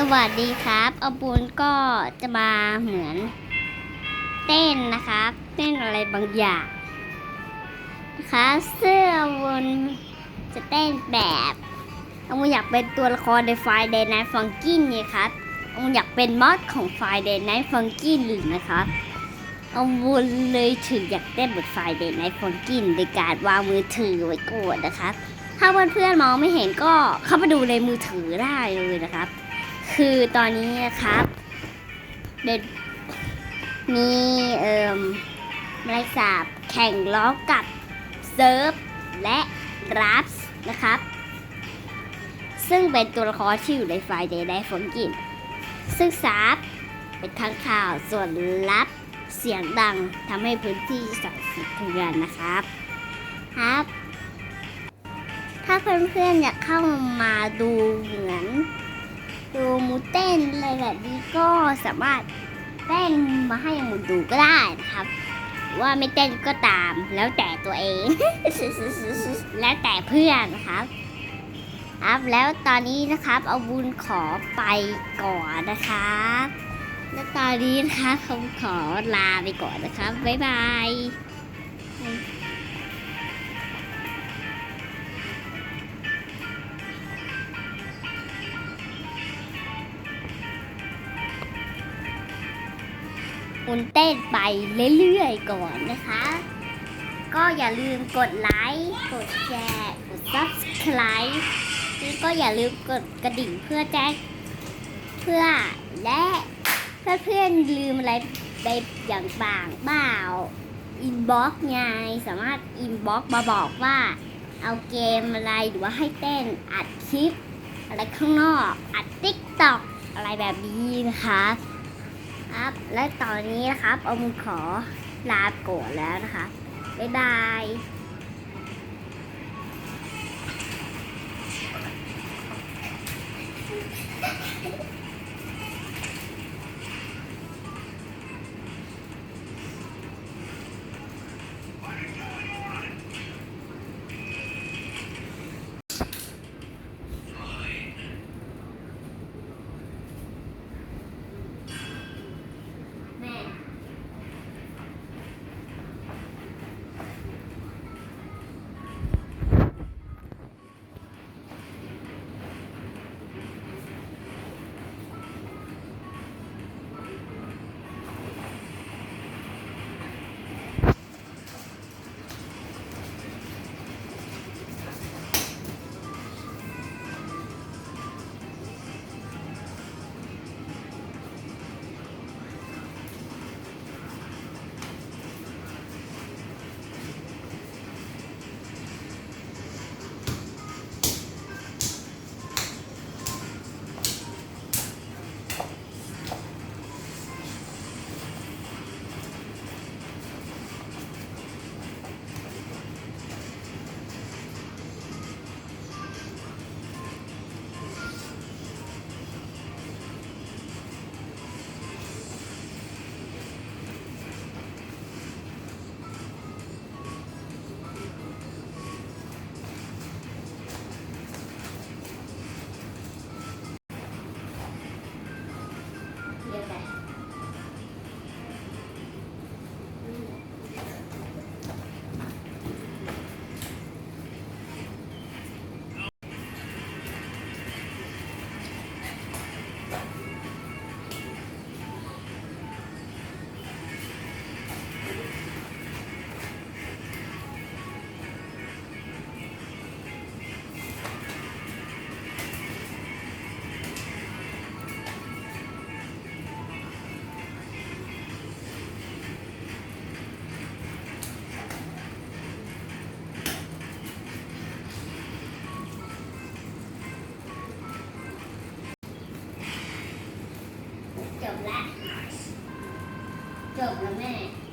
สวัสดีครับอาบุญก็จะมาเหมือน เต้นนะครับ เต้นอะไรบางอย่างนะคะเสื้ออาบุญจะเต้นแบบอาบุญอยากเป็นตัวละครใน Friday Night Funkin' ไงครับอาบุญอยากเป็นมอดของ Friday Night Funkin' นะครับอาบุญเลยถึงอยากเต้นบท Friday Night Funkin' โดยการวางมือถือไว้ก่อนนะครับ ถ้าเพื่อนๆมองไม่เห็นก็เข้ามาดูในมือถือได้เลยนะครับ คือตอนนี้นะครับเป็นมีเอ่มแมลงสาบแข่งล้อกับเซิร์ฟและรับส์นะครับ ซึ่งเป็นตัวละครที่อยู่ในไฟเดย์ได้ฝนกิน ซึ่งซาบเป็นข้างข่าวส่วนรับเสียงดังทำให้พื้นที่สั่นสะเทือนนะครับครับ ถ้าเพื่อนๆอยากเข้ามาดูเหมือน ดูมูเต้นอะไรแบบนี้ก็สามารถเต้นมาให้หมูดูก็ได้นะครับ ว่าไม่เต้นก็ตามแล้วแต่ตัวเอง แล้วแต่เพื่อนนะครับครับแล้วตอนนี้นะครับเอาบุญขอไปก่อนนะครับและตอนนี้นะคะผมขอลาไปก่อนนะครับบ๊ายบาย คุณเต้นไปเรื่อยๆก่อนนะคะ ก็อย่าลืมกดไลค์ กดแชร์ กด subscribe นี่ก็อย่าลืมกดกระดิ่งเพื่อแจ้งเพื่อและเพื่อเพื่อนลืมอะไรไปอย่างบางเปล่าอินบ็อกไงสามารถอินบ็อกมาบอกว่า เอาเกมอะไรหรือว่าให้เต้นอัดคลิป อะไรข้างนอก อัดติ๊กต็อกอะไรแบบนี้นะคะ ครับ และตอนนี้นะครับอมขอลาโกรแล้วนะคะ บ๊ายบาย จบแล้วจบแล้วแม่ให้เ